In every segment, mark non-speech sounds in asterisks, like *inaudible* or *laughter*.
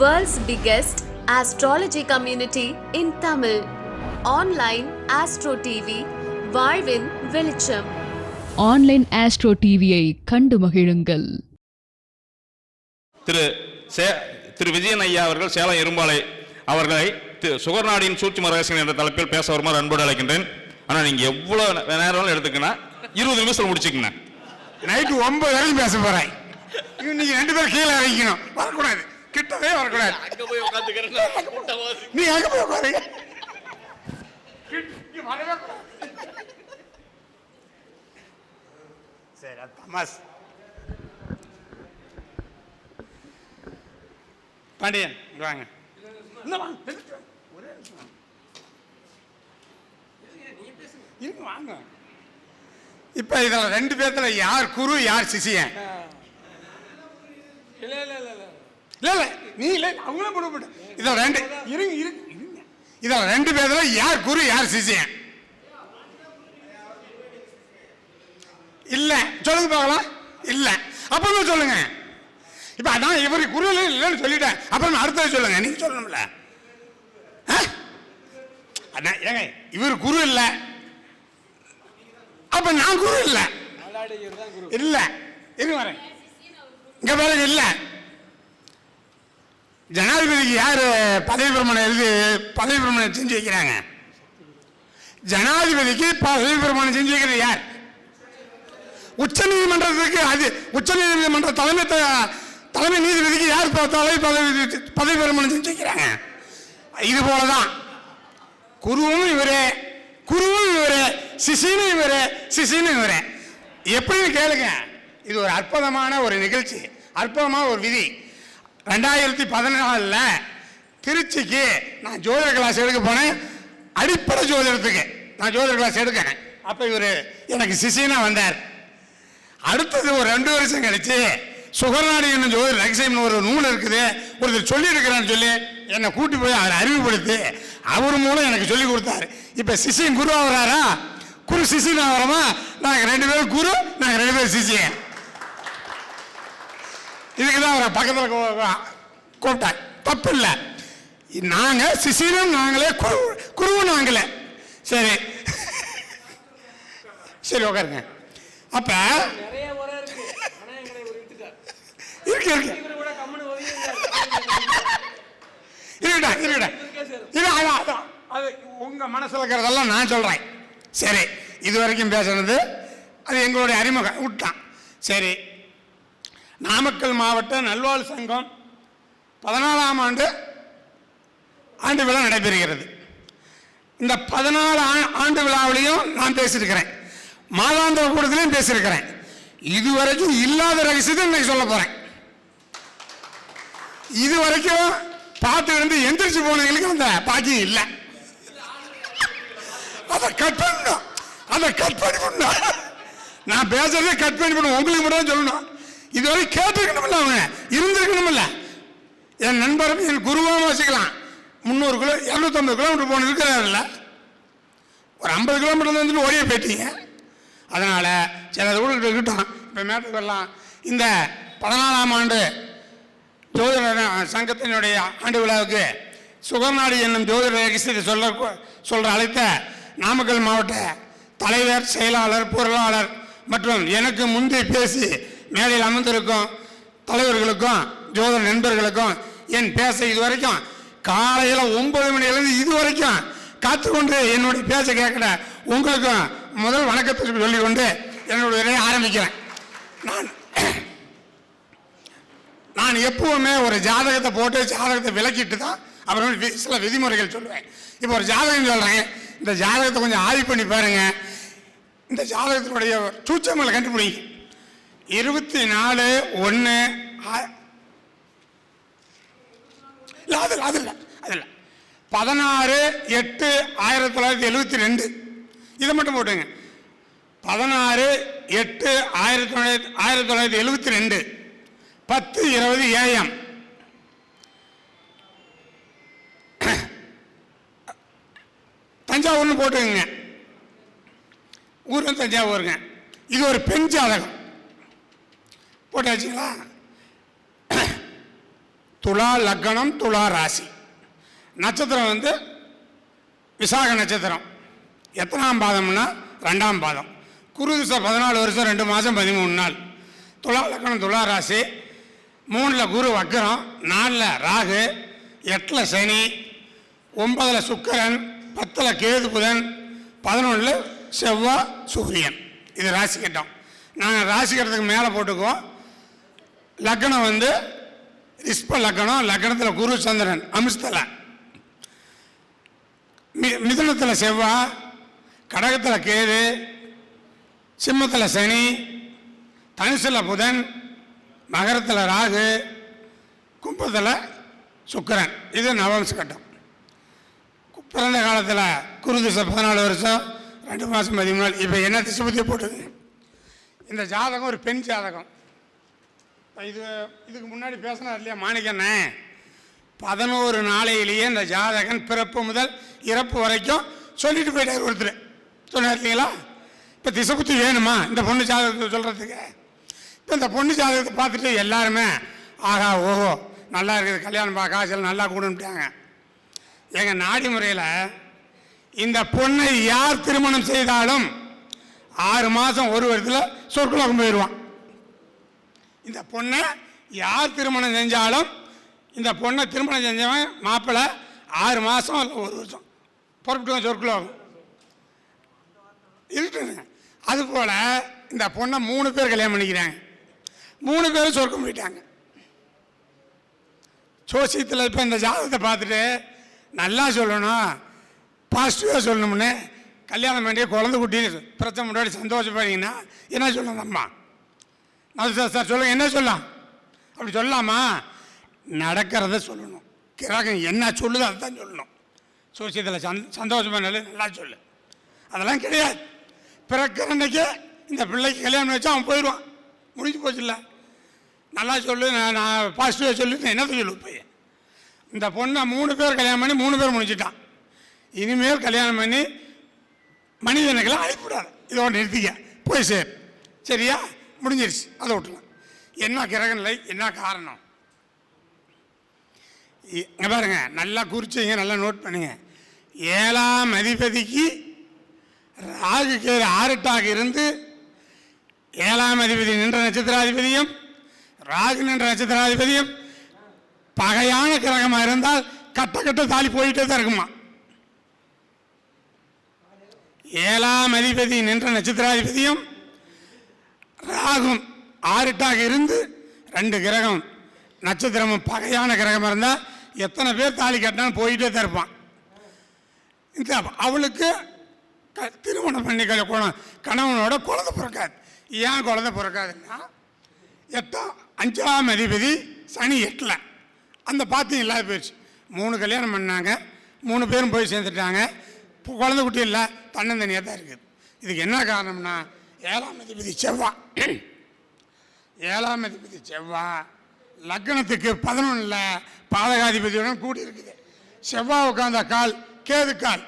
World's biggest astrology community in Tamil. Online Astro TV, வாழ்வின் வெளிச்சம். Online astro டிவியை கண்டு மகிழுங்கள். திரு சே திரு விஜயன் ஐயா அவர்கள் சேலம் இரும்பாலை அவர்களை திரு சுகர்நாடியின் சூட்சும ரகசியம் என்ற தலைப்பில் பேச வருமாறு அன்போடு அழைக்கின்றேன். ஆனால் நீங்கள் எவ்வளோ நேரம் எடுத்துக்கன்னா இருபது நிமிஷத்தில் முடிச்சுக்கங்க. நைட்டு ஒன்பது வரைக்கும் பேச போறேன். இன்னைக்கு ரெண்டு பேரும் கீழே இறங்கிக்கணும். வரக்கூடாது. கிட்டவே வரக்கூடாது. அங்க போய் உட்காருங்க நீ வரவே கூடாது. சரி அது தமாஸ் பாண்டியன் வாங்க. இருங்க வாங்க. இப்ப இதுல ரெண்டு பேர்த்துல யார் குரு யார் சிசியன் இல்ல இல்ல. நீ இல்ல அவங்களும் போட இதுல ரெண்டு இருங்க இருங்க இருங்க. இதுல ரெண்டு பேர்த்துல யார் குரு யார் சிசியன் இல்ல சொல்லுங்க பார்க்கலாம். இல்ல. அப்புறம் சொல்லுங்க. இப்ப அதான் இவர் குரு இல்ல- இல்லைன்னு சொல்லிட்டேன். அப்புறம் அடுத்தது சொல்லுங்க. நீங்க சொல்லணும்ல? அதான் ஏங்க இவர் குரு இல்ல. அப்ப நான் குரு இல்ல. இல்ல. இருங்க வரேன். இங்க பாருங்க இல்ல. ஜனாதிபதிக்கு யார் பதவி பிரமாணம் எழுதி பதவி பிரமாணம் செஞ்சு வைக்கிறாங்க? ஜனாதிபதிக்கு பதவி பிரமாணம் செஞ்சு வைக்கிறது யார்? உச்ச நீதிமன்றத்துக்கு அது உச்ச நீதிமன்ற தலைமை த- தலைமை நீதிபதிக்கு யார் தலை தலைமை பதவி பதவி பிரமாணம் செஞ்சு வைக்கிறாங்க? இது போலதான். குருவும் இவரே குருவும் இவரே சிசினும் இவரே சிசினும் இவரே. எப்படின்னு கேளுங்க. இது ஒரு அற்புதமான ஒரு நிகழ்ச்சி. அற்புதமான ஒரு விதி. ரெண்டாயிரத்தி பதினாலில் திருச்சிக்கு நான் ஜோதிட கிளாஸ் எடுக்க போனேன். அடிப்படை ஜோதிடத்துக்கு நான் ஜோதிட கிளாஸ் எடுக்கிறேன். அப்போ இவர் எனக்கு சிசினா வந்தார். அடுத்தது ஒரு ரெண்டு வருஷம் கழிச்சு சுகர்நாடி என்னும் ஜோதிட ரகசியம்னு ஒரு நூல் இருக்குது. ஒருத்தர் சொல்லியிருக்கிறான்னு சொல்லி என்னை கூட்டி போய் அவரை அறிவுபடுத்தி அவர் மூலம் எனக்கு சொல்லி கொடுத்தாரு. இப்போ சிசியன் குரு ஆகிறாரா? குரு சிசின் ஆகிறோமா? நாங்கள் ரெண்டு பேரும் குரு நாங்கள் ரெண்டு பேரும் சிசியன் இதுக்கு தான் அவரை பக்கத்தில் கூப்பிட்டாங்க தப்பு இல்லை நாங்கள் சிசிலும் நாங்களே குரு குருவும் நாங்களே. சரி. சரி உட்காருங்க. அப்ப இருக்கு. இருக்கு இருக்கடா இருக்கடா இது அதான் அதான் அது உங்க மனசுல இருக்கிறதெல்லாம் நான் சொல்றேன். சரி இது வரைக்கும் பேசுனது அது எங்களுடைய அறிமுகம். விட்டான். சரி. நாமக்கல் மாவட்ட நல்வாழ் சங்கம் பதினாலாம் ஆண்டு ஆண்டு விழா நடைபெறுகிறது. இந்த பதினாலு ஆ- ஆண்டு விழாவிலையும் நான் பேசியிருக்கிறேன். மாதாந்திர கூட்டத்திலையும் பேசியிருக்கிறேன். இதுவரைக்கும் இல்லாத ரகசியத்தை இன்னைக்கு சொல்ல போகிறேன் இது வரைக்கும் பார்த்து இருந்து எந்திரிச்சு போனவங்களுக்கு அந்த பாக்கியம் இல்லை. அதை கட் பண்ணணும். அதை கட் பண்ணி பண்ணணும் நான் பேசுறதே கட் பண்ணி பண்ணணும் உங்களுக்கு மட்டும் தான் சொல்லணும். இதுவரை கேட்டிருக்கணும்ல அவங்க இருந்திருக்கணும்ல என் நண்பரும் என் குருவாகவும் வச்சுக்கலாம் முந்நூறு கிலோ இரநூத்தம்பது கிலோமீட்டர் போன இருக்கிறாருல்ல. ஒரு ஐம்பது கிலோமீட்டர் வந்துட்டு ஓடியே போயிட்டீங்க. அதனால் சில அதை கூட இருக்கட்டும் இப்போ மேட்டுக்கு வரலாம் இந்த பதினாலாம் ஆண்டு ஜோதிட சங்கத்தினுடைய ஆண்டு விழாவுக்கு சுகர்நாடு என்னும் ஜோதிட ரகசியத்தை சொல்ல சொல்கிற அழைத்த நாமக்கல் மாவட்ட தலைவர் செயலாளர் பொருளாளர் மற்றும் எனக்கு முந்தி பேசி மேடையில் அமர்ந்திருக்கும் தலைவர்களுக்கும் ஜோதிட நண்பர்களுக்கும் என் பேச இதுவரைக்கும் காலையில் ஒன்பது மணிலேருந்து இது வரைக்கும் காத்துக்கொண்டு என்னுடைய பேச்சை கேட்குற உங்களுக்கும் முதல் வணக்கத்திற்கு சொல்லிக்கொண்டு என்னுடைய உரையை ஆரம்பிக்கிறேன். நான் நான் எப்பவுமே ஒரு ஜாதகத்தை போட்டு ஜாதகத்தை விளக்கிட்டு தான் அப்புறம் வி- சில விதிமுறைகள் சொல்லுவேன். இப்போ ஒரு ஜாதகம் சொல்கிறேன் இந்த ஜாதகத்தை கொஞ்சம் ஆய்வு பண்ணி பாருங்கள் இந்த ஜாதகத்தினுடைய சூச்சங்களை கண்டுபிடிங்க. இருபத்தி நாலு ஒன்று இல்லை அது இல்லை, அது இல்லை அது இல்லை. பதினாறு எட்டு ஆயிரத்தி தொள்ளாயிரத்தி எழுபத்தி ரெண்டு. இதை மட்டும் போட்டுங்க. பதினாறு எட்டு ஆயிரத்தி தொள்ளாயிரத்தி ஆயிரத்தி தொள்ளாயிரத்தி எழுபத்தி ரெண்டு. பத்து இருபது ஏஎம். தஞ்சாவூர்னு போட்டுக்கங்க. ஊரும் தஞ்சாவூருங்க. இது ஒரு பெண் ஜாதகம். போட்டாச்சுங்களா? துலா லக்னம் துலா ராசி. நட்சத்திரம் வந்து விசாக நட்சத்திரம். எத்தனாம் பாதம்னா ரெண்டாம் பாதம். குரு திசை பதினாலு வருஷம் ரெண்டு மாதம் பதிமூணு நாள். துலா லக்னம் துலா ராசி. மூணில் குரு வக்கரம் நாலில் ராகு எட்டில் சனி ஒன்பதில் சுக்கரன் பத்தில் கேது புதன் பதினொன்றில் செவ்வாய் சூரியன் இது ராசி கட்டம். நாங்கள் ராசி கட்டத்துக்கு மேலே போட்டுக்குவோம். லக்னம் வந்து ரிஷ்ப லக்னம் லக்னத்தில் குரு சந்திரன் அம்சத்தில் மி மிதுனத்தில் செவ்வாய் கடகத்தில் கேது சிம்மத்தில் சனி தனுசில் புதன் மகரத்தில் ராகு கும்பத்தில் சுக்கரன். இது நவம்ச கட்டம். பிறந்த காலத்தில் குரு திசை பதினாலு வருஷம் ரெண்டு மாதம் பதிமூணு நாள். இப்போ என்ன திசை பற்றி போட்டது? இந்த ஜாதகம் ஒரு பெண் ஜாதகம். இது இதுக்கு முன்னாடி பேசினார் இல்லையா மாணிக்கண்ணே பதினோரு நாளையிலேயே இந்த ஜாதகன் பிறப்பு முதல் இறப்பு வரைக்கும் சொல்லிட்டு போயிட்டார் ஒருத்தர். சொன்னார் இல்லைங்களா? இப்போ திசைபுத்தி வேணுமா? இந்த பொண்ணு ஜாதகத்தை சொல்கிறதுக்கு இப்போ இந்த பொண்ணு ஜாதகத்தை பார்த்துட்டு எல்லாருமே ஆகா ஓஹோ நல்லா இருக்குது கல்யாணம் பா காசில் நல்லா கூடுன்ட்டாங்க எங்கள் நாடி முறையில் இந்த பொண்ணை யார் திருமணம் செய்தாலும் ஆறு மாதம் ஒரு வருடத்தில் சொற்குலோகம் போயிடுவான் இந்த பொண்ணை யார் திருமணம் செஞ்சாலும் இந்த பொண்ணை திருமணம் செஞ்சவன் மாப்பிள்ளை ஆறு மாதம் இல்லை ஒரு வருஷம். புறப்பட்டுவான் சொற்குலோகம் இருக்கட்டுங்க அதுபோல் இந்த பொண்ணை மூணு பேர் கல்யாணம் பண்ணிக்கிறாங்க. மூணு பேரும் சொர்க்கம் போயிட்டாங்க. சோசியத்தில் இப்போ இந்த ஜாதகத்தை பார்த்துட்டு நல்லா சொல்லணும் பாசிட்டிவாக சொல்லணும்னு கல்யாணம் பண்ணி குழந்தை குட்டி பிரச்சனை முன்னாடி சந்தோஷப்படுறீங்கன்னா என்ன சொல்லணும் அம்மா? அது சார் சார் சொல்லுங்கள் என்ன சொல்லலாம்? அப்படி சொல்லலாமா? நடக்கிறத சொல்லணும். கிரகம் என்ன சொல்லுதோ அதை தான் சொல்லணும். சோசியத்தில் சந் சந்தோஷமாக நல்ல நல்லா சொல்லு. அதெல்லாம் கிடையாது. பிறக்கிற அன்னைக்கு இந்த பிள்ளைக்கு கல்யாணம் வச்சா அவன் போயிடுவான். முடிஞ்சு போச்சு இல்லை நல்லா சொல்லு நான் நான் பாசிட்டிவாக சொல்லு என்ன என்னத்தை சொல்லு பையன் இந்த பொண்ணை மூணு பேர் கல்யாணம் பண்ணி மூணு பேர் முடிஞ்சிட்டான் இனிமேல் கல்யாணம் பண்ணி மனிதனுக்கெல்லாம் அனுப்பிவிடாது இதோட நிறுத்திக்க. போய் சேர். சரியா? முடிஞ்சிருச்சு. அதை விட்டுலாம் என்ன கிரக நிலை என்ன காரணம்? இங்கே பாருங்க நல்லா குறிச்சிங்க நல்லா நோட் பண்ணுங்க. ஏழாம் அதிபதிக்கு ராகு கேது ஆறுட்டாக இருந்து ஏழாம் அதிபதி நின்ற நட்சத்திராதிபதியும் ராகு நின்ற நட்சத்திராதிபதியும் பகையான கிரகமாக இருந்தால் கட்ட கட்ட தாலி போயிட்டே தான் இருக்குமா? ஏழாம் அதிபதி நின்ற நட்சத்திராதிபதியும் ராகும் ஆறுட்டாக இருந்து ரெண்டு கிரகம். நட்சத்திரமும் பகையான கிரகமாக இருந்தால் எத்தனை பேர் தாலி கட்டினாலும் போயிட்டே தான் இருப்பான். இந்த அவளுக்கு க திருமணம் பண்ணி கல- குணம் கணவனோட குழந்தை பிறக்காது. ஏன் குழந்தை பிறக்காதுன்னா எட்டாம் அஞ்சாம் அதிபதி சனி எட்டில். அந்த பாத்தியம் இல்லாத போயிடுச்சு. மூணு கல்யாணம் பண்ணாங்க. மூணு பேரும் போய் சேர்ந்துட்டாங்க. இப்போ குழந்தை குட்டி இல்லை தன்னந்தனியாக தான் இருக்குது. இதுக்கு என்ன காரணம்னா ஏழாம் அதிபதி செவ்வா. ஏழாம் அதிபதி செவ்வா லக்னத்துக்கு பதினொன்றில் பாதகாதிபதியுடன் கூடி இருக்குது செவ்வாய் உட்காந்த கால் கேது கால்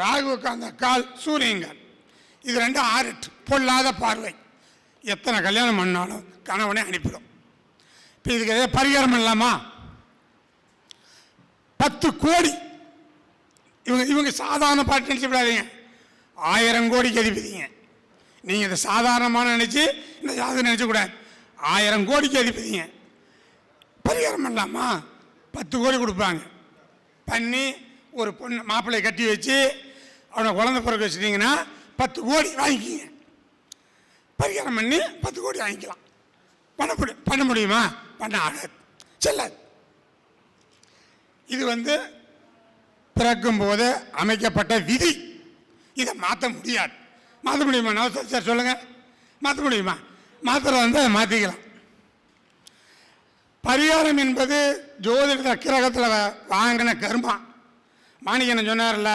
ராகு உட்காந்த கால் சூரியங்கால் இது ரெண்டும் ஆறுட்டு பொல்லாத பார்வை. எத்தனை கல்யாணம் பண்ணாலும் கணவனே அனுப்பிடும். இப்போ இதுக்கு எதாவது பரிகாரம் பண்ணலாமா? பத்து கோடி. இவங்க இவங்க சாதாரண பாட்டு நினச்சி விடாதீங்க ஆயிரம் கோடிக்கு அதிபதிங்க. நீங்கள் இதை சாதாரணமான நினச்சி இந்த ஜாதகம் நினச்சக்கூடாது ஆயிரம் கோடிக்கு அதிபதிங்க. பரிகாரம் பண்ணலாமா? பத்து கோடி கொடுப்பாங்க. பண்ணி ஒரு பொண்ணு மாப்பிள்ளையை கட்டி வச்சு அவனை குழந்தை பிறக்க வச்சுட்டிங்கன்னா பத்து கோடி வாங்கிக்கிங்க. பரிகாரம் பண்ணி பத்து கோடி வாங்கிக்கலாம். பண்ண முடியும் பண்ண முடியுமா? பண்ண ஆகாது. செல்லாது. இது வந்து பிறக்கும்போது அமைக்கப்பட்ட விதி. இதை மாற்ற முடியாது. மாற்ற முடியுமா? நவசர் சார் சொல்லுங்கள் மாற்ற முடியுமா? மாத்திரை வந்து அதை மாற்றிக்கலாம் பரிகாரம் என்பது ஜோதிட கிரகத்தில் வாங்கின கர்மா மாணிக்கண்ணன் சொன்னார்ல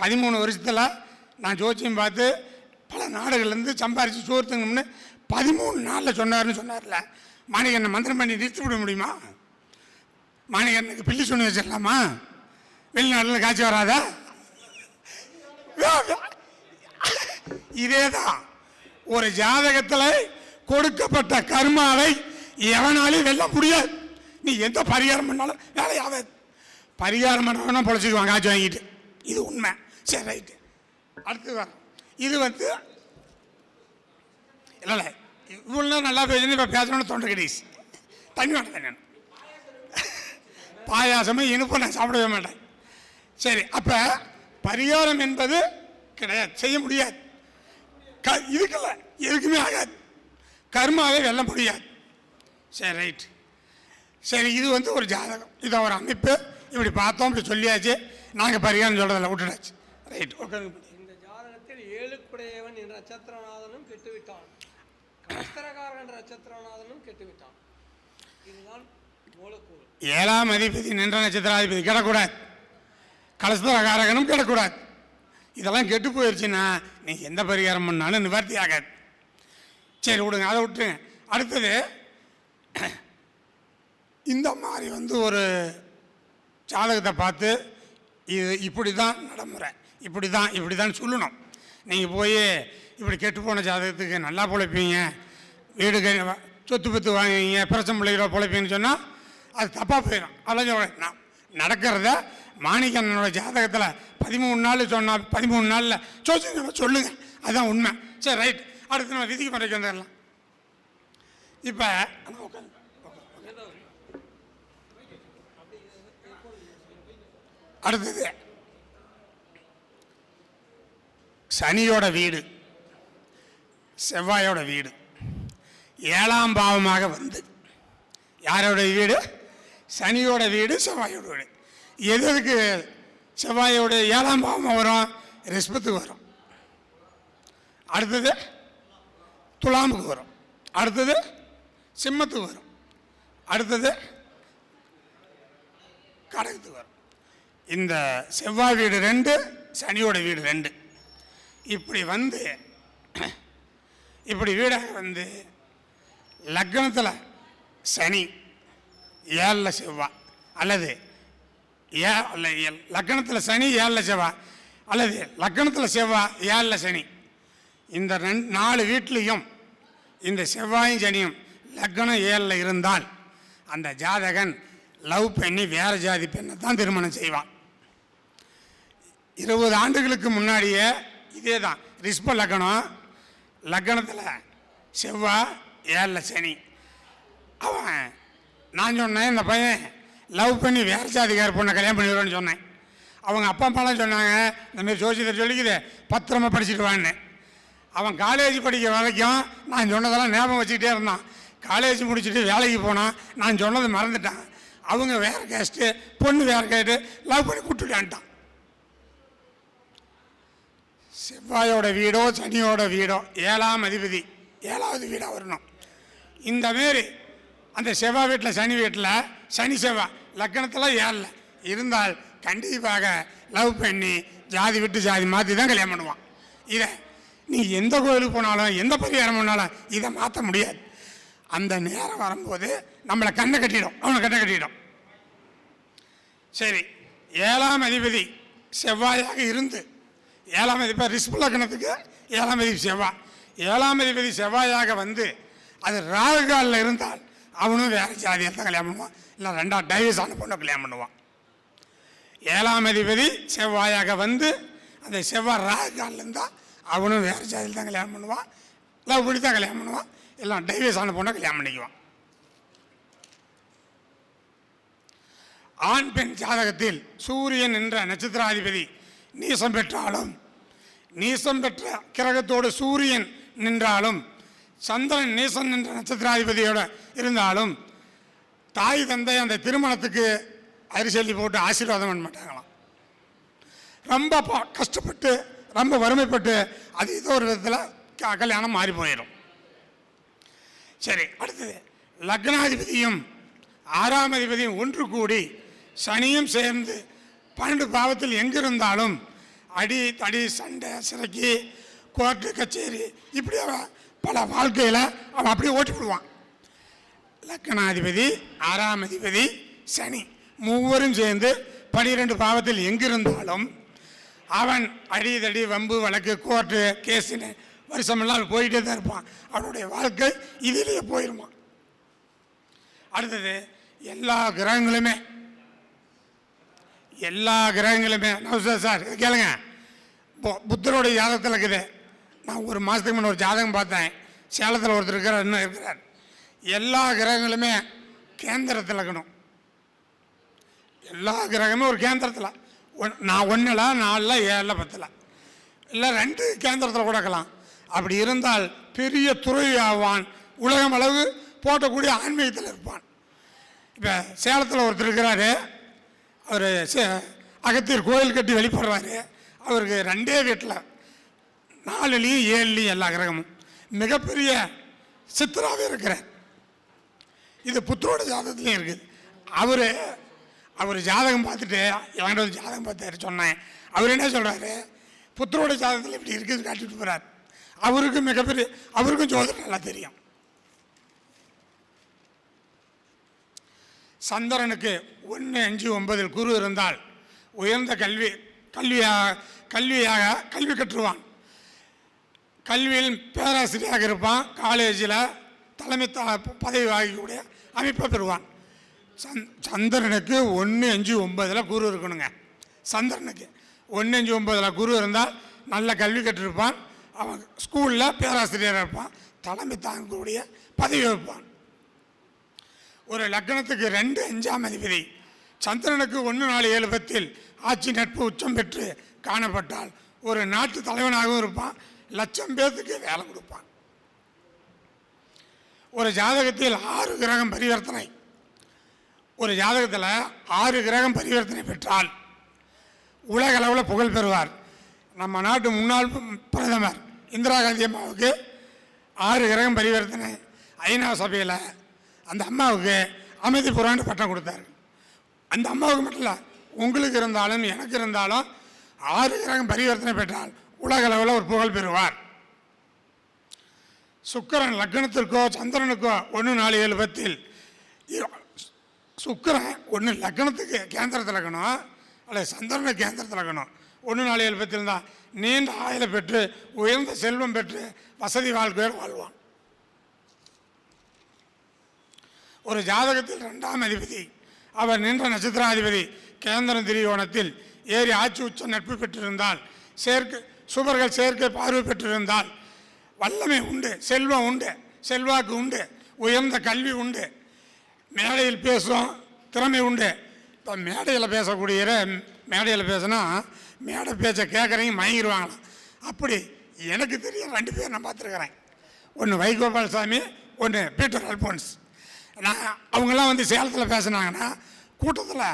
பதிமூணு வருஷத்தில் நான் ஜோசியம் பார்த்து பல நாடுகள்லேருந்து சம்பாரித்து சோறுத்துங்கன்னு பதிமூணு நாளில் சொன்னார்னு சொன்னார்ல. மாணிக்கண்ணன் மந்திரம் பண்ணி நிறுத்தி விட முடியுமா? மாணிக்கண்ணனுக்கு பில்லி சொன்னி வச்சிடலாமா? வெளிநாட்டில் காட்சி வராதா? இதே தான் ஒரு ஜாதகத்தில் கொடுக்கப்பட்ட கர்மாவை எவனாலையும் வெல்ல முடியாது. நீ எந்த பரிகாரம் பண்ணாலும் வேலையாகாது பரிகாரம் பண்ணவனா பொழைச்சிக்குவாங்க ஆச்சு வாங்கிட்டு. இது உண்மை. சரி ரைட்டு. அடுத்து வர இது வந்து இல்லை இல்லை. இவ்வளோ நல்லா பேசுன்னு இப்போ பேசணும்னு தொண்டை கிடையாது தண்ணி வேண்டாம் தண்ணி பாயாசமே பாயாசமும் இனிப்பும் நான் சாப்பிடவே மாட்டேன். சரி அப்போ பரிகாரம் என்பது கிடையாது செய்ய முடியாது. க இதுக்கல்ல எதுக்குமே ஆகாது. கர்மாவே வெல்ல முடியாது சரி ரைட். சரி இது வந்து ஒரு ஜாதகம். இது ஒரு அமைப்பு. இப்படி பார்த்தோம் இப்படி சொல்லியாச்சு. நாங்கள் பரிகாரம் சொல்கிறதில்ல விட்டுடாச்சு ரைட் ஓகே இந்த ஜாதகத்தில் ஏழுக்குடையவன் என்ற நட்சத்திரநாதனும் கெட்டுவிட்டான். கலஸ்தரகாரன் என்ற நட்சத்திரநாதனும் கெட்டுவிட்டான். இதுதான் மூலக்கூறு. ஏழாம் அதிபதி நின்ற நட்சத்திராதிபதி கிடக்கூடாது. கலஸ்தரகாரகனும் கிடக்கூடாது. இதெல்லாம் கெட்டு போயிடுச்சுன்னா நீ எந்த பரிகாரம் பண்ணாலும் நிவர்த்தி ஆகாது. சரி விடுங்க அதை விட்டுருங்க. அடுத்தது இந்த மாதிரி வந்து ஒரு ஜாதகத்தை பார்த்து இது இப்படி தான் நடைமுறை இப்படி தான் இப்படி தான் சொல்லணும். நீங்கள் போய் இப்படி கெட்டு போன ஜாதகத்துக்கு நல்லா பிழைப்பீங்க வீடு கை சொத்து பத்து வாங்குவீங்க பிரச்சனை பிள்ளைகளோ பிழைப்பீங்கன்னு சொன்னால் அது தப்பாக போயிடும். அதெல்லாம் நான் நடக்கிறத மாணிக்கண்ணனோட ஜாதகத்தில் பதிமூணு நாள் சொன்னால் பதிமூணு நாளில் சொல்லி சொல்லுங்கள் அதுதான் உண்மை. சரி ரைட் அடுத்து நம்ம விதிக்கு முறைக்கு வந்துடலாம். இப்போ உட்காந்து அடுத்தது. சனியோட வீடு செவ்வாயோட வீடு ஏழாம் பாவமாக வந்து. யாரோட வீடு? சனியோட வீடு செவ்வாயோட வீடு. எது எதுக்கு செவ்வாயோட ஏழாம் பாவம் வரும்? ரிஸ்பத்துக்கு வரும். அடுத்தது துலாமுக்கு வரும். அடுத்தது சிம்மத்துக்கு வரும். அடுத்தது கடகத்துக்கு வரும். இந்த செவ்வாய் வீடு ரெண்டு சனியோட வீடு ரெண்டு. இப்படி வந்து இப்படி வீடாக வந்து லக்னத்தில் சனி ஏழில் செவ்வாய் அல்லது ஏ அல்ல லக்னத்தில் சனி ஏழில் செவ்வாய் அல்லது லக்னத்தில் செவ்வாய் ஏழில் சனி. இந்த ரெண் நாலு வீட்லேயும் இந்த செவ்வாயும் சனியும் லக்னம் ஏழில் இருந்தால் அந்த ஜாதகன் லவ் பண்ணி வேற ஜாதி பெண்ணை தான் திருமணம் செய்வான். இருபது ஆண்டுகளுக்கு முன்னாடியே இதே தான் ரிஷ்ப லக்னம் லக்னத்தில் செவ்வாய் ஏழில் சனி. அவன் நான் சொன்னேன் இந்த பையன் லவ் பண்ணி வேற ஜாதிக்கார பொண்ணை கல்யாணம் பண்ணிடுவோன்னு சொன்னேன். அவங்க அப்பா அம்மாலாம் சொன்னாங்க இந்தமாரி ஜோசியத்தை சொல்லிக்குது பத்திரமா படிச்சுட்டு வான்னு. அவன் காலேஜ் படிக்கிற வரைக்கும் நான் சொன்னதெல்லாம் ஞாபகம் வச்சுக்கிட்டே இருந்தான். காலேஜ் முடிச்சுட்டு வேலைக்கு போனான் நான் சொன்னதை மறந்துட்டான். அவங்க வேறு கேஸ்ட்டு பொண்ணு வேறு கேட்டு லவ் பண்ணி கூட்டுட்டான்ட்டான் செவ்வாயோட வீடோ சனியோட வீடோ ஏழாம் அதிபதி ஏழாவது வீடாக வரணும். இந்த மாரி அந்த செவ்வாய் வீட்டில் சனி வீட்டில் சனி செவ்வாய் லக்கணத்தில் ஏறல இருந்தால் கண்டிப்பாக லவ் பண்ணி ஜாதி விட்டு ஜாதி மாற்றி தான் கல்யாணம் பண்ணுவான். இதை நீ எந்த கோயிலுக்கு போனாலும் எந்த பரிகாரம் பண்ணாலும் இதை மாற்ற முடியாது. அந்த நேரம் வரும்போது நம்மளை கண்ணை கட்டிடும். அவனை கண்ணை கட்டிடும். சரி ஏழாம் அதிபதி செவ்வாயாக இருந்து ஏழாம் அதிபதி ரிஷ்ப லக்னத்துக்கு ஏழாம் அதிபதி செவ்வாய் ஏழாம் அதிபதி செவ்வாயாக வந்து அது ராகுகாலில் இருந்தால் அவனும் வேறு ஜாதியில் தான் கல்யாணம் பண்ணுவான். இல்லை ரெண்டாம் டைவர்ஸ் ஆன பொண்ணை கல்யாணம் பண்ணுவான். ஏழாம் அதிபதி செவ்வாயாக வந்து அந்த செவ்வாய் ராகுகாலில் இருந்தால் அவனும் வேறு ஜாதியில் தான் கல்யாணம் பண்ணுவான். லவ் இப்படி தான் கல்யாணம் பண்ணுவான். எல்லாம் டைவர்ஸ் ஆன பொண்ணை கல்யாணம் பண்ணிக்குவான். ஆண் பெண் ஜாதகத்தில் சூரியன் என்ற நட்சத்திராதிபதி நீசம் பெற்றாலும் நீசம் பெற்ற கிரகத்தோடு சூரியன் நின்றாலும் சந்திரன் நீசம் என்ற நட்சத்திராதிபதியோட இருந்தாலும் தாய் தந்தை அந்த திருமணத்துக்கு அரிசல்லி போட்டு ஆசீர்வாதம் பண்ண மாட்டாங்களாம். ரொம்ப கஷ்டப்பட்டு ரொம்ப வறுமைப்பட்டு அது ஏதோ ஒரு விதத்தில் க- கல்யாணம் மாறி போயிடும் சரி அடுத்தது. லக்னாதிபதியும் ஆறாம் அதிபதியும் ஒன்று கூடி சனியும் சேர்ந்து பன்னெண்டு பாவத்தில் எங்கிருந்தாலும் அடி தடி சண்டை சிறக்கி கோர்ட்டு கச்சேரி இப்படி பல வாழ்க்கையில் அவன் அப்படியே ஓட்டி விடுவான் லக்கணாதிபதி ஆறாம் அதிபதி சனி மூவரும் சேர்ந்து பனிரெண்டு பாவத்தில் எங்கிருந்தாலும் அவன் அடிதடி வம்பு வழக்கு கோர்ட்டு கேஸுன்னு வருஷமெல்லாம் போயிட்டே தான் இருப்பான். அவனுடைய வாழ்க்கை இதிலேயே போயிருமா அடுத்தது எல்லா கிரகங்களுமே. எல்லா கிரகங்களுமே. நவசார் சார் கேளுங்க. பு- புத்தருடைய ஜாதகத்தில் இருக்குது. நான் ஒரு மாதத்துக்கு முன்ன ஒரு ஜாதகம் பார்த்தேன். சேலத்தில் ஒருத்தர் இருக்கிறார் இன்னும் இருக்கிறார். எல்லா கிரகங்களுமே கேந்திரத்தில் இருக்கணும். எல்லா கிரகமும் ஒரு கேந்திரத்தில். ஒன் நான் ஒன்றில் நாலில் ஏழில் பத்தில். இல்லை ரெண்டு கேந்திரத்தில் கொடுக்கலாம் அப்படி இருந்தால் பெரிய துறை ஆவான். உலகம் அளவு போட்டக்கூடிய ஆன்மீகத்தில் இருப்பான். இப்போ சேலத்தில் ஒருத்தர் இருக்கிறாரு. அவர் அகத்தியர் கோயில் கட்டி வெளிப்படுறாரு. அவருக்கு ரெண்டே வீட்டில் நாலுலேயும் ஏழுலேயும் எல்லா கிரகமும். மிகப்பெரிய சித்தராகவே இருக்கிறார். இது புத்தரோட ஜாதகத்துலேயும் இருக்குது அவர் அவர் ஜாதகம் பார்த்துட்டு என்கிட்ட ஒரு ஜாதகம் பார்த்தாரு சொன்னேன். அவர் என்ன சொல்கிறாரு புத்தரோட ஜாதகத்தில் இப்படி இருக்குது காட்டிட்டு போகிறார் அவருக்கும் மிகப்பெரிய அவருக்கும் ஜோதிடம் நல்லா தெரியும். சந்திரனுக்கு ஒன்று அஞ்சு ஒன்பதில் குரு இருந்தால் உயர்ந்த கல்வி கல்வியாக கல்வியாக கல்வி கற்றுவான். கல்வியில் பேராசிரியராக இருப்பான். காலேஜில் தலைமை த- பதவி வாங்கக்கூடிய அமைப்பை பெறுவான். சந் சந்திரனுக்கு ஒன்று அஞ்சு ஒம்பதில் குரு இருக்கணுங்க. சந்திரனுக்கு ஒன்று அஞ்சு ஒம்பதில் குரு இருந்தால் நல்ல கல்வி கற்றிருப்பான். அவன் ஸ்கூலில் பேராசிரியராக இருப்பான். தலைமை தாங்கக்கூடிய பதவி வைப்பான் ஒரு லக்னத்துக்கு ரெண்டு அஞ்சாம் அதிபதி. சந்திரனுக்கு ஒன்று நாலு ஏழு பத்தில் ஆட்சி நட்பு உச்சம் பெற்று காணப்பட்டால் ஒரு நாட்டு தலைவனாகவும் இருப்பான். லட்சம் பேர்த்துக்கு வேலை கொடுப்பான். ஒரு ஜாதகத்தில் ஆறு கிரகம் பரிவர்த்தனை. ஒரு ஜாதகத்தில் ஆறு கிரகம் பரிவர்த்தனை பெற்றால் உலக அளவில் புகழ் பெறுவார். நம்ம நாட்டு முன்னாள் பிரதமர் இந்திரா காந்தி அம்மாவுக்கு ஆறு கிரகம் பரிவர்த்தனை. ஐநா சபையில் அந்த அம்மாவுக்கு அமைதி புறாண்டு பட்டம் கொடுத்தாரு. அந்த அம்மாவுக்கு மட்டும் இல்லை உங்களுக்கு இருந்தாலும் எனக்கு இருந்தாலும் ஆறு கிரகம் பரிவர்த்தனை பெற்றால் உலக அளவில் ஒரு புகழ் பெறுவார். சுக்கிரன் லக்னத்திற்கோ சந்திரனுக்கோ ஒன்று நாலு ஏழு பத்தில். சுக்கரன் சுக்கிரன் ஒன்று லக்னத்துக்கு கேந்திரத்தில் இருக்கணும். அல்லது சந்திரனுக்கு கேந்திரத்தில் இருக்கணும். ஒன்று நாலு ஏழு பத்தில் தான் நீண்ட ஆயுளை பெற்று உயர்ந்த செல்வம் பெற்று வசதி வாழ்க்கையோடு வாழ்வான். ஒரு ஜாதகத்தில் ரெண்டாம் அதிபதி அவர் நின்ற நட்சத்திராதிபதி கேந்திரம் திரிகோணத்தில் ஏறி ஆட்சி உச்ச நட்பு பெற்றிருந்தால் சேர்க்கை சுபர்கள் சேர்க்கை பார்வை பெற்றிருந்தால் வல்லமை உண்டு செல்வம் உண்டு செல்வாக்கு உண்டு உயர்ந்த கல்வி உண்டு. மேடையில் பேசும் திறமை உண்டு. இப்போ மேடையில் பேசக்கூடிய மேடையில் பேசினா மேடை பேச்சை கேட்குறீங்க மயங்கிடுவாங்களாம் அப்படி எனக்கு தெரியும் ரெண்டு பேர் நான் பார்த்துருக்குறேன். ஒன்று வைகோபால் சாமி ஒன்று பீட்டர் அல்போன்ஸ். நான் அவங்கெல்லாம் வந்து சேலத்தில் பேசுனாங்கன்னா கூட்டத்தில்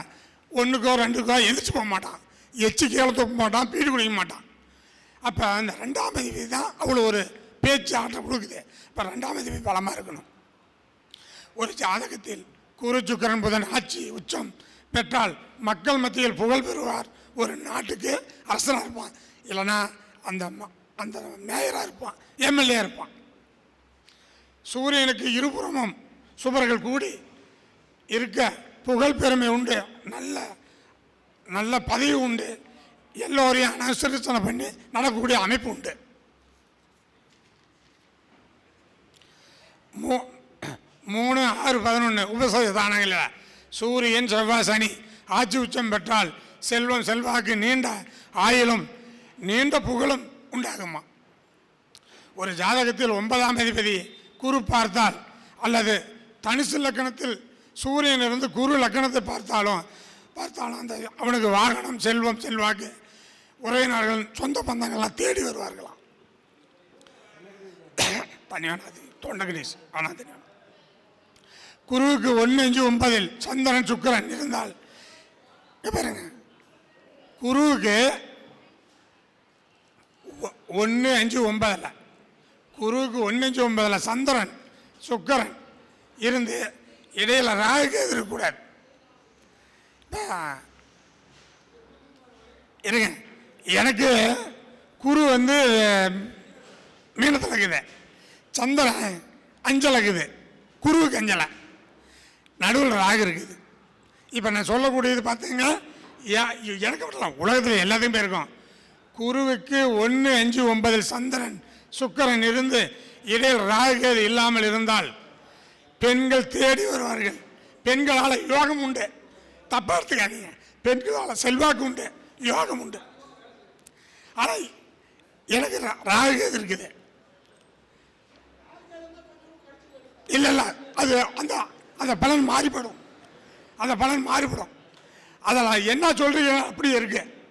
ஒன்றுக்கோ ரெண்டுக்கோ எந்திரிச்சு போக மாட்டான். எச்சு கீழே தூக்க மாட்டான் பீடு குடிக்க மாட்டான். அப்போ அந்த ரெண்டாம் அதிபதி தான் அவ்வளோ ஒரு பேச்சு ஆற்ற கொடுக்குது இப்போ ரெண்டாம் அதிபதி பலமாக இருக்கணும். ஒரு ஜாதகத்தில் குரு சுக்கிரன் புதன் ஆட்சி உச்சம் பெற்றால் மக்கள் மத்தியில் புகழ் பெறுவார். ஒரு நாட்டுக்கு அரசனாக இருப்பான். இல்லைன்னா அந்த ம- அந்த மேயராக இருப்பான். எம்எல்ஏ இருப்பான். சூரியனுக்கு இருபுறமும் சுபர்கள் கூடி இருக்க புகழ் பெருமை உண்டு. நல்ல நல்ல பதவி உண்டு. எல்லோரையும் அனுசரிசனை பண்ணி நடக்கக்கூடிய அமைப்பு உண்டு. மூ மூணு ஆறு பதினொன்று உபசய தானங்களில். சூரியன் செவ்வாய் சனி ஆட்சி உச்சம் பெற்றால் செல்வம் செல்வாக்கு நீண்ட ஆயிலும் நீண்ட புகழும் உண்டாகுமா? ஒரு ஜாதகத்தில் ஒன்பதாம் அதிபதி குரு பார்த்தால் அல்லது தனுசு லக்கணத்தில் சூரியன் இருந்து குரு லக்கணத்தை பார்த்தாலும் பார்த்தாலும் அந்த அவனுக்கு வாகனம் செல்வம் செல்வாக்கு உறவினர்கள் சொந்த பந்தங்கள்லாம் தேடி வருவார்களாம். பணியானது தொண்டகிரீஸ் கணேஷ் ஆனால் குருவுக்கு ஒன்று அஞ்சு ஒன்பதில் சந்திரன் சுக்கரன் இருந்தால் பாருங்க. குருவுக்கு ஒன்று அஞ்சு ஒன்பதில் குருவுக்கு ஒன்று அஞ்சு ஒன்பதில் சந்திரன் சுக்கரன் இருந்து இடையில் ராகுக்கு இருக்கக்கூடாது. இருங்க. எனக்கு குரு வந்து மீனத்தில் இருக்குது. சந்திரன் அஞ்சல் இருக்குது. குருவுக்கு அஞ்சலை. நடுவில் ராகு இருக்குது. இப்போ நான் சொல்லக்கூடியது பார்த்தீங்க எனக்கு விடலாம் உலகத்தில் எல்லாத்தையும் போயிருக்கோம். குருவுக்கு ஒன்று அஞ்சு ஒன்பதில் சந்திரன் சுக்கரன் இருந்து இடையில் ராகு இல்லாமல் இருந்தால் பெண்கள் தேடி வருவார்கள். பெண்களால் யோகம் உண்டு. தப்பாக எடுத்துக்காதீங்க. பெண்களால் செல்வாக்கு உண்டு. யோகம் உண்டு. ஆனால் எனக்கு ரா- ராகு இருக்குது. இல்லை இல்லை. அது அந்த அந்த பலன் மாறிப்படும். அந்த பலன் மாறிப்படும். அதில் என்ன சொல்கிறீங்க அப்படி இருக்கு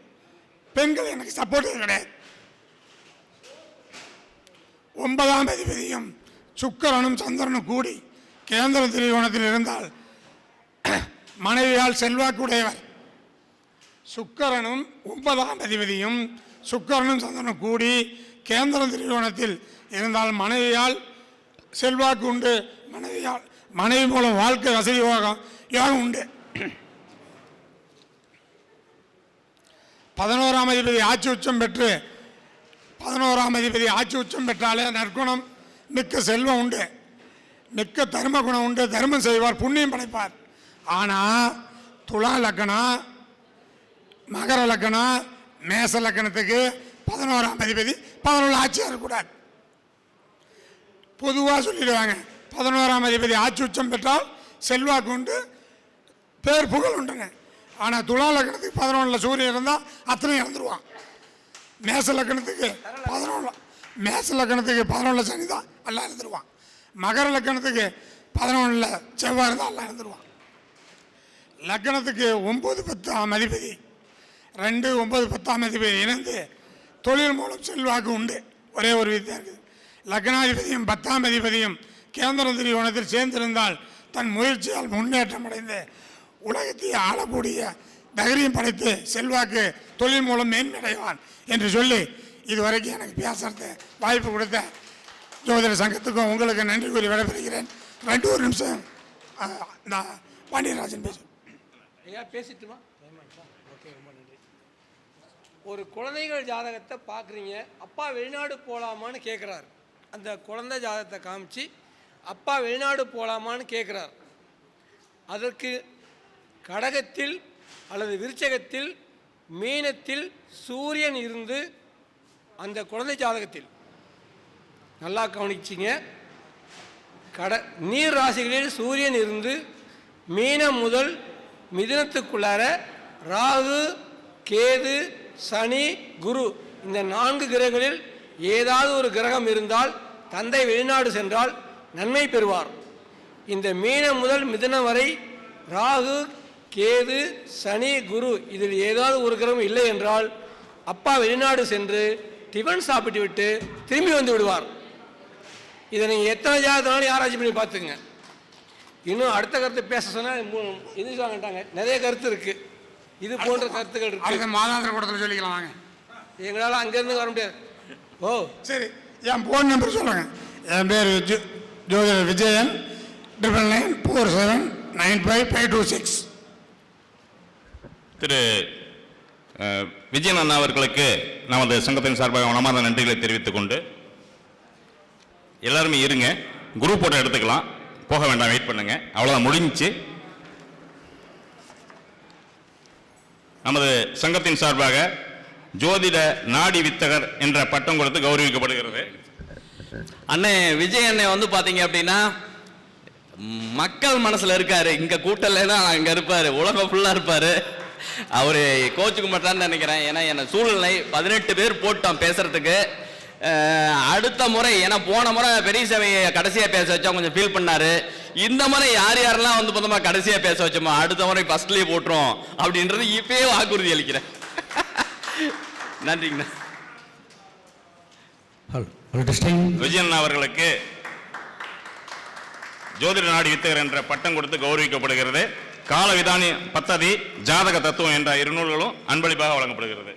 பெண்கள் எனக்கு சப்போர்ட் கிடையாது. ஒன்பதாம் அதிபதியும் சுக்கரனும் சந்திரனும் கூடி கேந்திர திரிகோணத்தில் இருந்தால் *clears throat* மனைவியால் செல்வாக்குடையவர். சுக்கரனும் ஒன்பதாம் அதிபதியும் சுக்கரனும் சந்திரனும் கூடி கேந்திர திரிகோணத்தில் இருந்தால் மனைவியால் செல்வாக்கு உண்டு. மனைவியால் மனைவி மூலம் வாழ்க்கை வசதி யோகம் யோகம் உண்டு. பதினோராம் அதிபதி ஆட்சி உச்சம் பெற்று பதினோராம் அதிபதி ஆட்சி உச்சம் பெற்றாலே நற்குணம் மிக்க செல்வம் உண்டு. மிக்க தர்ம குணம் உண்டு. தர்மம் செய்வார் புண்ணியம் படைப்பார். ஆனால் துலா லக்கணம் மகர லக்கணம் மேச லக்கணத்துக்கு பதினோராம் அதிபதி பதினொன்று ஆட்சியாக இருக்கக்கூடாது பொதுவாக சொல்லிடுவாங்க. பதினோராம் அதிபதி ஆட்சி உச்சம் பெற்றால் செல்வாக்கு உண்டு பேர் புகழ் உண்டுங்க. ஆனால் துலா லக்கணத்துக்கு பதினொன்றில் சூரியன் இருந்தால் அத்தனை இறந்துருவான். மேச லக்கணத்துக்கு பதினொன்றில் மேச லக்கணத்துக்கு பதினொன்றில் சனி தான் எல்லாம் இறந்துருவான். மகர லக்கணத்துக்கு பதினொன்றில் செவ்வாய் இருந்தால் எல்லாம் இறந்துருவான். லக்கணத்துக்கு ஒம்பது பத்தாம் அதிபதி ரெண்டு ஒம்பது பத்தாம் அதிபதி இணைந்து தொழில் மூலம் செல்வாக்கு உண்டு. ஒரே ஒரு வித்தியா இருக்குது. லக்னாதிபதியும் பத்தாம் அதிபதியும் கேந்திர திரிகோணத்தில் சேர்ந்திருந்தால் தன் முயற்சியால் முன்னேற்றம் அடைந்து உலகத்தை ஆளக்கூடிய தைரியம் படைத்து செல்வாக்கு தொழில் மூலம் மேன்மையடைவான் என்று சொல்லி இதுவரைக்கும் எனக்கு பேசுறது வாய்ப்பு கொடுத்த ஜோதிட சங்கத்துக்கும் உங்களுக்கு நன்றி கூறி விடைபெறுகிறேன். ரெண்டு ஒரு நிமிஷம் நான் பாண்டியராஜன் பேசுகிறேன் ஐயா பேசிட்டுமா? ஓகே ரொம்ப நன்றி ஒரு குழந்தைகள் ஜாதகத்தை பார்க்குறீங்க அப்பா வெளிநாடு போகலாமான்னு கேட்குறாரு அந்த குழந்தை ஜாதகத்தை காமிச்சு அப்பா வெளிநாடு போகலாமான்னு கேட்குறார் அதற்கு கடகத்தில் அல்லது விருச்சகத்தில் மீனத்தில் சூரியன் இருந்து அந்த குழந்தை ஜாதகத்தில். நல்லா கவனிச்சிங்க. கட நீர் ராசிகளில் சூரியன் இருந்து மீனம் முதல் மிதுனத்துக்குள்ளார ராகு கேது சனி குரு இந்த நான்கு கிரகங்களில் ஏதாவது ஒரு கிரகம் இருந்தால் தந்தை வெளிநாடு சென்றால் நன்மை பெறுவார். இந்த மீனம் முதல் மிதுனம் வரை ராகு கேது சனி குரு இதில் ஏதாவது ஒரு கிரகம் இல்லை என்றால் அப்பா வெளிநாடு சென்று டிஃபன் சாப்பிட்டு விட்டு திரும்பி வந்து விடுவார். இதை நீங்கள் எத்தனை ஜாதகத்தினாலும் ஆராய்ச்சி பண்ணி பார்த்துங்க இன்னும் அடுத்த கருத்து பேச சொன்னால் இது வாங்கட்டாங்க நிறைய கருத்து இருக்கு. இது போன்ற கருத்துக்கள் இருக்கு. அடுத்த மாதாந்திர கூட்டத்தில் சொல்லிக்கலாம் வாங்க. எங்களால் அங்கேருந்து வர முடியாது. ஓ. சரி என் ஃபோன் நம்பர் சொல்லுங்கள் என் பேர் ஜோ ஜோதிடர் Vijayan. Triple nine four seven nine five five two six Thiru Vijayan அண்ணா அவர்களுக்கு நமது சங்கத்தின் சார்பாக மனமார்ந்த நன்றிகளை தெரிவித்துக் கொண்டு எல்லாருமே இருங்க. குரூப் போட்டோ எடுத்துக்கலாம். போக வேண்டாம் வெயிட் பண்ணுங்க. அவ்வளோதான் முடிஞ்சுச்சு. நமது சங்கத்தின் சார்பாக ஜோதிட நாடி வித்தகர் என்ற பட்டம் கொடுத்து கௌரவிக்கப்படுகிறது. அண்ணே விஜய் அண்ணே வந்து பாத்தீங்க அப்படின்னா மக்கள் மனசுல இருக்காரு. இங்க கூட்டலைன்னா அங்க இருப்பாரு. உலகம் ஃபுல்லா இருப்பாரு. அவரு கோச்சுக்க மாட்டான்னு நினைக்கிறேன். ஏன்னா என்ன சூழ்நிலை பதினெட்டு பேர் போட்டோம் பேசுறதுக்கு. அடுத்த முறை ஏன்னா போன முறை பெரிய சேவையை கடைசியா பேச வச்சா கொஞ்சம் ஃபீல் பண்ணாரு. இந்த முறை யார் யாரெல்லாம் வந்து பார்த்தோமா கடைசியா பேச வச்சோமோ அடுத்த முறை ஃபர்ஸ்ட்லயே போட்டுரும் அப்படின்றது இப்பயே வாக்குறுதி அளிக்கிறேன். நன்றிங்கண்ணா. விஜயன் அவர்களுக்கு ஜோதிட நாடி வித்தகர் என்ற பட்டம் கொடுத்து கௌரவிக்கப்படுகிறது. கால விதானி பத்ததி ஜாதக தத்துவம் என்ற இரு நூல்களும் அன்பளிப்பாக வழங்கப்படுகிறது.